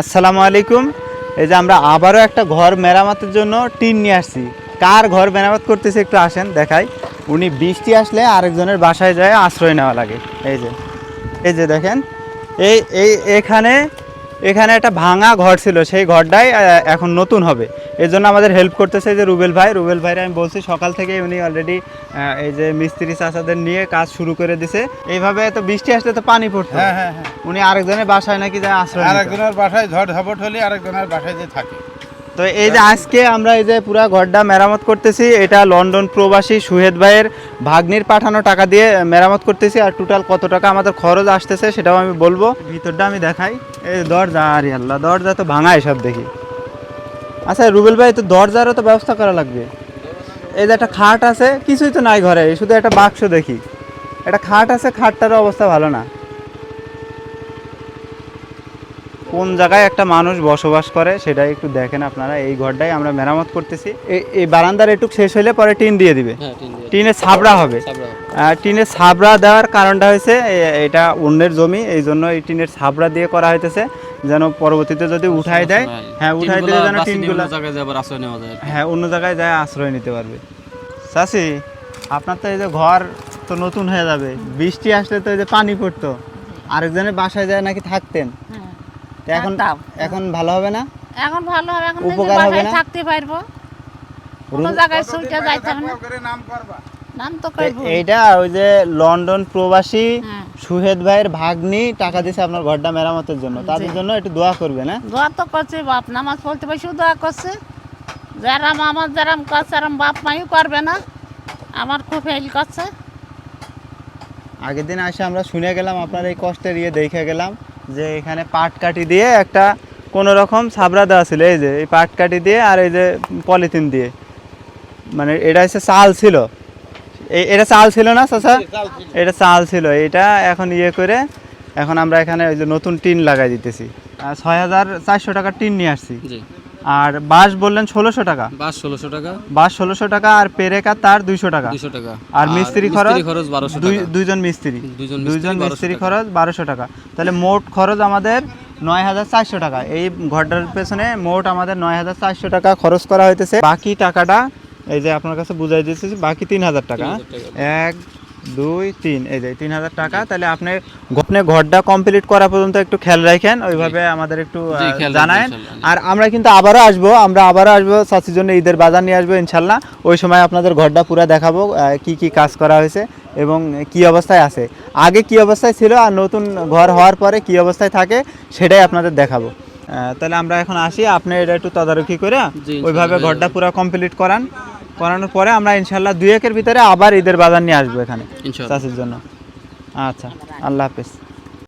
আসসালামু আলাইকুম। এই যে আমরা আবারও একটা ঘর মেরামতের জন্য টিন নিয়ে আসছি। কার ঘর মেরামত করতেছে একটু আসেন, দেখাই। উনি বৃষ্টি আসলে আরেকজনের বাসায় যায়, আশ্রয় নেওয়া লাগে। এই যে এই যে দেখেন, এই এই, এখানে এখানে একটা ভাঙা ঘর ছিল সেই ঘরটাই এখন নতুন হবে। এর জন্য আমাদের হেল্প করতেছে যে রুবেল ভাই। রুবেল ভাইরা আমি বলছি সকাল থেকে উনি অলরেডি এই যে মিস্ত্রি চাষাদের নিয়ে কাজ শুরু করে দিছে। এইভাবে তো বৃষ্টি আসলে তো পানি পড়তো। হ্যাঁ হ্যাঁ হ্যাঁ। উনি আরেকজনের বাসায় নাকি যায় আশ্রয় নিত। আরেকজনের বাসায় ঝড় ঝাপট হলে আরেকজনের বাসায় যে থাকে। তো এই যে আজকে আমরা এই যে পুরো ঘরটা মেরামত করতেছি, এটা লন্ডন প্রবাসী সুহেদ ভাইয়ের ভাগ্নির পাঠানো টাকা দিয়ে মেরামত করতেছি। আর টোটাল কত টাকা আমাদের খরচ আসতেছে সেটাও আমি বলব। ভিতরটা আমি দেখাই। এই দরজা, আরে আল্লাহ, দরজা তো ভাঙা সব দেখি। আচ্ছা রুবেল ভাই, তো দরজারও তো ব্যবস্থা করা লাগবে। এই যে একটা খাট আছে, কিছুই তো নাই ঘরে, শুধু একটা বাক্স দেখি। একটা খাট আছে, খাটটারও অবস্থা ভালো না। কোন জায়গায় একটা মানুষ বসবাস করে সেটাই একটু দেখেন আপনারা এই ঘরটাই আমরা মেরামত করতেছি। এই- বারান্দার একটু শেষ হলে পরে টিন দিয়ে দিবে। হ্যাঁ টিনের ছাবড়া হবে। টিনের ছাবড়া দেওয়ার কারণটা হয়েছে এটা অন্যের জমি এই জন্য এই টিনের ছাবড়া দিয়ে করা হইতেছে যেন পরবর্তীতে যদি উঠাই দেয় হ্যাঁ উঠাই দিলে যেন টিনগুলো হ্যাঁ অন্য জায়গায় যায় আশ্রয় নিতে পারবে। চাষি আপনার তো এই যে ঘর তো নতুন হয়ে যাবে বৃষ্টি আসলে তো এই যে পানি পড়তো আরেকজনের বাসায় যায় নাকি থাকতেন? তো এখন এখন ভালো হবে না? এখন ভালো হবে এখন উপকার হবে না? থাকতে পারব। কোনো জায়গায় যাইতে হবে না। নাম করবা নাম তো করব এইটা ওই যে লন্ডন প্রবাসী হ্যাঁ। সুহেদ ভাইয়ের ভাগ্নি টাকা দিয়েছে আপনার ঘরটা মেরামতের জন্য। তাদের জন্য একটু দোয়া করবে না দোয়া তো করছে বাপ নামাজ পড়তে বসে দোয়া করছে। যারাম আমার যারাম করছে আরাম বাপ মাইও করবে না। আমার খুব হেল্প করছে। আগের দিন আসে আমরা শুনে গেলাম আপনার এই কষ্টের ইয়ে দেখে গেলাম। যে এখানে পাট কাটি দিয়ে একটা কোনো রকম ছাবড়া দেওয়া ছিল এই যে এই পাট কাটি দিয়ে আর এই যে পলিথিন দিয়ে। মানে এটা হচ্ছে চাল ছিল। এই এটা চাল ছিল না চাচা? এটা চাল ছিল। এটা এখন ইয়ে করে এখন আমরা এখানে ওই যে নতুন টিন লাগাই দিতেছি। আর ছয় হাজার চারশো টাকার টিন নিয়ে আসছি। আর বাঁশ বললেন ষোলোশো টাকা। বাস ষোলোশো টাকা। বাঁশ ষোলোশো টাকা আর পেরেকা তার দুইশো টাকা। দুশো টাকা। আর মিস্ত্রি খরচ খরচ বারোশো দুইজন মিস্ত্রি। দুইজন মিস্ত্রি মিস্ত্রি 1200 খরচ বারোশো টাকা। তাহলে মোট খরচ আমাদের নয় হাজার চারশো টাকা। এই ঘরটার পেছনে মোট আমাদের নয় হাজার চারশো টাকা খরচ করা হইতেছে। বাকি টাকাটা এই যে আপনার কাছে বুঝাই দিতেছি বাকি তিন হাজার টাকা। এক দুই তিন। এই যে তিন হাজার টাকা। তাহলে আপনি আপনি ঘরটা কমপ্লিট করা পর্যন্ত একটু খেয়াল রাখেন। ওইভাবে আমাদের একটু জি, আহ, খেয়াল রাখব জানায়েন। আর আমরা কিন্তু আবারও আসব। আমরা আবারও আসব চাষির জন্য ঈদের বাজার নিয়ে আসব ইনশাল্লাহ। ওই সময় আপনাদের ঘরটা পুরো দেখাবো কি কি কাজ করা হয়েছে এবং কি অবস্থায় আছে। আগে কি অবস্থায় ছিল আর নতুন ঘর হওয়ার পরে কি অবস্থায় থাকে সেটাই আপনাদের দেখাবো। তাহলে আমরা এখন আসি। আপনি এটা একটু তদারকি করে ওইভাবে ঘরটা পুরো কমপ্লিট করান। করানোর পরে আমরা ইনশাল্লাহ দুই একের ভিতরে আবার ঈদের বাজার নিয়ে আসব এখানে চাষের জন্য। আচ্ছা আল্লাহ হাফিজ।